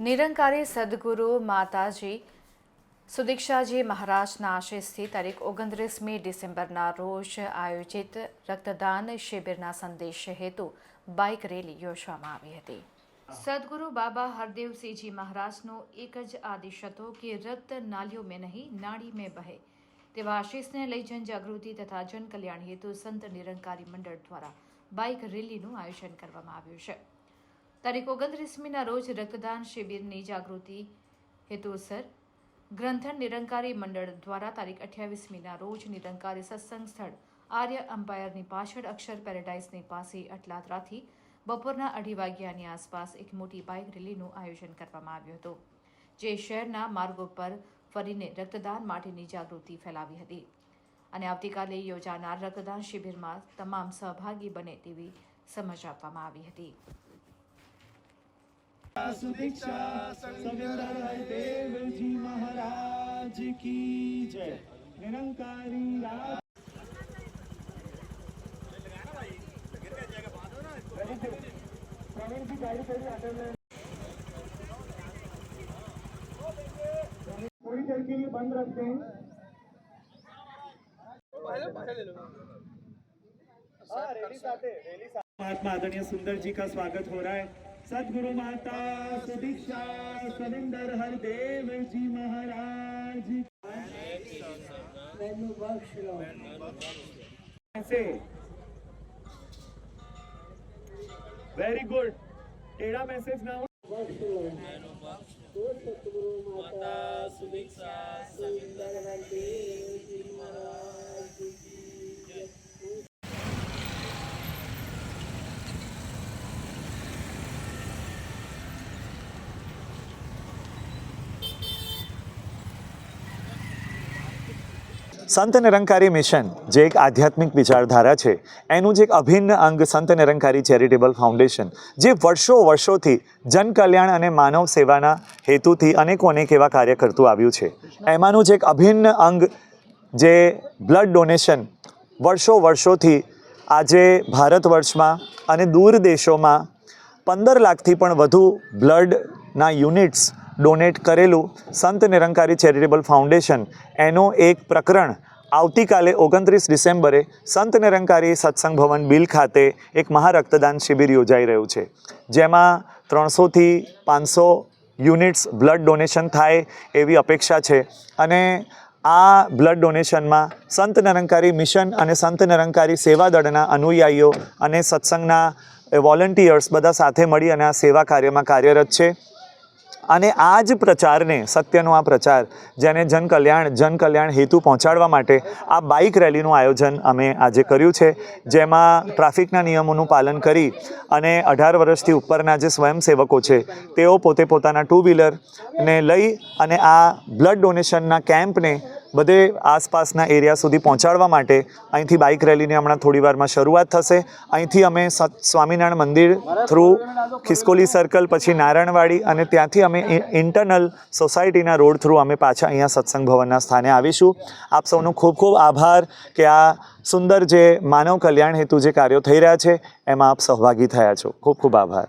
નિરંકારી સદગુરુ માતાજી, સુદીક્ષાજી મહારાજના આશીષથી તારીખ ઓગણત્રીસમી ડિસેમ્બરના રોજ આયોજિત રક્તદાન શિબિરના સંદેશ હેતુ બાઇક રેલી યોજવામાં આવી હતી. સદગુરુ બાબા હરદેવસિંહજી મહારાજનો એક જ આદેશ હતો કે રક્ત નાલીઓ મેં નહીં નાડી મેં બહે. તેવા આશીષને લઈ જનજાગૃતિ તથા જનકલ્યાણ હેતુ સંત નિરંકારી મંડળ દ્વારા બાઇક રેલીનું આયોજન કરવામાં આવ્યું છે. તારીખ ઓગણત્રીસમીના રોજ રક્તદાન શિબિરની જાગૃતિ હેતુસર ગ્રંથન નિરંકારી મંડળ દ્વારા તારીખ અઠ્યાવીસમીના રોજ નિરંકારી સત્સંગ સ્થળ આર્ય અમ્પાયરની પાછળ અક્ષર પેરેડાઇઝની પાસે અટલાદરાથી બપોરના અઢી વાગ્યાની આસપાસ એક મોટી બાઇક રેલીનું આયોજન કરવામાં આવ્યું હતું. જે શહેરના માર્ગો પર ફરીને રક્તદાન માટેની જાગૃતિ ફેલાવી હતી. અને આવતીકાલે યોજાનાર રક્તદાન શિબિરમાં તમામ સહભાગી બને તેવી સમજ આપવામાં આવી હતી सुदीक्षा संगराय देवजी महाराज की जय निरंकारी राज थोड़ी देर के लिए बंद रखते हैं महात्मा आदरणीय सुंदर जी का स्वागत हो रहा है। सदगुरु माता, सुदीक्षा सविंदर हरदेव जी महाराज। ऐसे। वेरी गुड टेढ़ा मैसेज ना हो। સંત નિરંકારી મિશન, જે એક આધ્યાત્મિક વિચારધારા છે, એનું જે એક અભિન્ન અંગ સંત નિરંકારી ચેરિટેબલ ફાઉન્ડેશન, જે વર્ષો વર્ષોથી જનકલ્યાણ અને માનવ સેવાના હેતુથી અનેકો અનેક એવા કાર્ય કરતું આવ્યું છે. એમાંનું જે એક અભિન્ન અંગ જે બ્લડ ડોનેશન, વર્ષો વર્ષોથી આજે ભારત વર્ષમાં અને દૂર દેશોમાં પંદર લાખથી પણ વધુ બ્લડના યુનિટ્સ ડોનેટ કરેલું સંત નિરંકારી ચેરિટેબલ ફાઉન્ડેશન, એનો એક પ્રકરણ. આવતીકાલે ઓગણત્રીસ ડિસેમ્બરે સંત નિરંકારી સત્સંગ ભવન બિલ ખાતે એક મહારક્તદાન શિબિર યોજાઈ રહ્યું છે. જેમાં ત્રણસોથી પાંચસો યુનિટ્સ બ્લડ ડોનેશન થાય એવી અપેક્ષા છે. અને આ બ્લડ ડોનેશનમાં સંત નિરંકારી મિશન અને સંત નિરંકારી સેવા દળના અનુયાયીઓ અને સત્સંગના વોલન્ટિયર્સ બધા સાથે મળી અને આ સેવા કાર્યમાં કાર્યરત છે. અને આ જ પ્રચારને, સત્યનો આ પ્રચાર, જેને જનકલ્યાણ જનકલ્યાણ હેતુ પહોંચાડવા માટે આ બાઇક રેલીનું આયોજન અમે આજે કર્યું છે, જેમાં ટ્રાફિકના નિયમોનું પાલન કરી અને અઢાર વર્ષથી ઉપરના જે સ્વયંસેવકો છે, તેઓ પોતે પોતાના ટુ વ્હીલરને લઈ અને આ બ્લડ ડોનેશનના કેમ્પને બધે આસપાસના એરિયા સુધી પહોંચાડવા માટે અહીંથી બાઇક રેલીની હમણાં થોડી વારમાં શરૂઆત થશે. અહીંથી અમે સ્વામિનારાયણ મંદિર થ્રુ ખિસકોલી સર્કલ પછી નારાયણવાડી અને ત્યાંથી અમે ઇન્ટરનલ સોસાયટીના રોડ થ્રુ અમે પાછા અહીંયા સત્સંગ ભવનના સ્થાને આવીશું. આપ સૌનો ખૂબ ખૂબ આભાર કે આ સુંદર જે માનવ કલ્યાણ હેતુ જે કાર્યો થઈ રહ્યા છે, એમાં આપ સહભાગી થયા છો. ખૂબ ખૂબ આભાર.